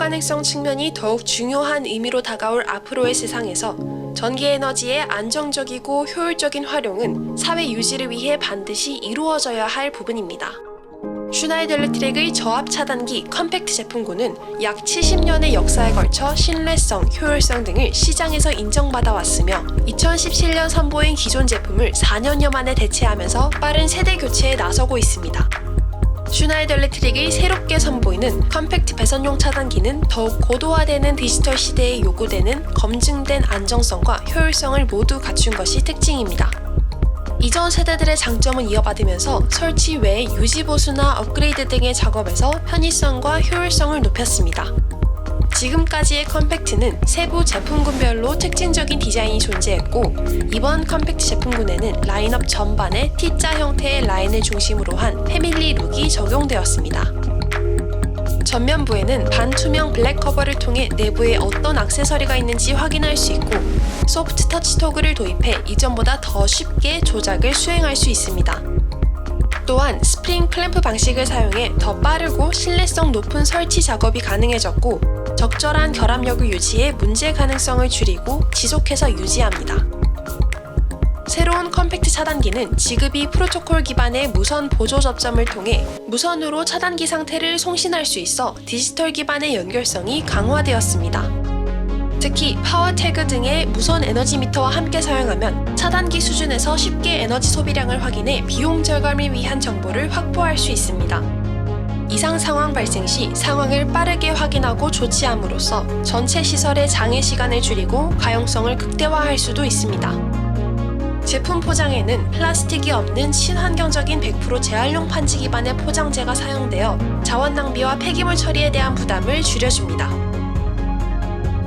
가능성 측면이 더욱 중요한 의미로 다가올 앞으로의 세상에서 전기 에너지의 안정적이고 효율적인 활용은 사회 유지를 위해 반드시 이루어져야 할 부분입니다. 슈나이더 일렉트릭의 저압 차단기 컴팩트 제품군은 약 70년의 역사에 걸쳐 신뢰성, 효율성 등을 시장에서 인정받아 왔으며 2017년 선보인 기존 제품을 4년여 만에 대체하면서 빠른 세대 교체에 나서고 있습니다. 슈나이더 일렉트릭의 새롭게 선보이는 컴팩트 배선용 차단기는 더욱 고도화되는 디지털 시대에 요구되는 검증된 안정성과 효율성을 모두 갖춘 것이 특징입니다. 이전 세대들의 장점은 이어받으면서 설치 외 유지 보수나 업그레이드 등의 작업에서 편의성과 효율성을 높였습니다. 지금까지의 컴팩트는 세부 제품군별로 특징적인 디자인이 존재했고 이번 컴팩트 제품군에는 라인업 전반에 T자 형태의 라인을 중심으로 한 패밀리 룩이 적용되었습니다. 전면부에는 반투명 블랙 커버를 통해 내부에 어떤 액세서리가 있는지 확인할 수 있고 소프트 터치 토글을 도입해 이전보다 더 쉽게 조작을 수행할 수 있습니다. 또한 스프링 클램프 방식을 사용해 더 빠르고 신뢰성 높은 설치 작업이 가능해졌고 적절한 결합력을 유지해 문제 가능성을 줄이고 지속해서 유지합니다. 새로운 컴팩트 차단기는 지급이 프로토콜 기반의 무선 보조 접점을 통해 무선으로 차단기 상태를 송신할 수 있어 디지털 기반의 연결성이 강화되었습니다. 특히 파워 태그 등의 무선 에너지 미터와 함께 사용하면 차단기 수준에서 쉽게 에너지 소비량을 확인해 비용 절감을 위한 정보를 확보할 수 있습니다. 이상 상황 발생 시 상황을 빠르게 확인하고 조치함으로써 전체 시설의 장애 시간을 줄이고 가용성을 극대화할 수도 있습니다. 제품 포장에는 플라스틱이 없는 친환경적인 100% 재활용 판지 기반의 포장재가 사용되어 자원 낭비와 폐기물 처리에 대한 부담을 줄여줍니다.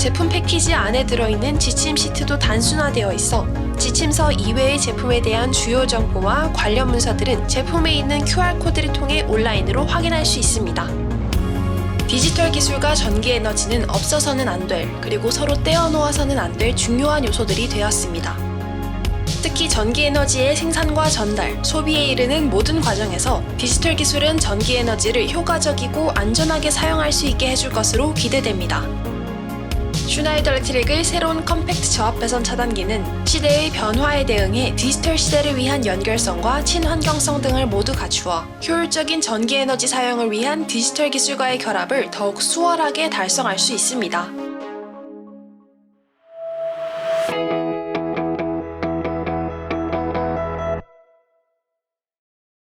제품 패키지 안에 들어있는 지침 시트도 단순화되어 있어 지침서 이외의 제품에 대한 주요 정보와 관련 문서들은 제품에 있는 QR코드를 통해 온라인으로 확인할 수 있습니다. 디지털 기술과 전기 에너지는 없어서는 안 될, 그리고 서로 떼어놓아서는 안 될 중요한 요소들이 되었습니다. 특히 전기 에너지의 생산과 전달, 소비에 이르는 모든 과정에서 디지털 기술은 전기 에너지를 효과적이고 안전하게 사용할 수 있게 해줄 것으로 기대됩니다. 슈나이더렉트릭의 새로운 컴팩트 저압배선 차단기는 시대의 변화에 대응해 디지털 시대를 위한 연결성과 친환경성 등을 모두 갖추어 효율적인 전기 에너지 사용을 위한 디지털 기술과의 결합을 더욱 수월하게 달성할 수 있습니다.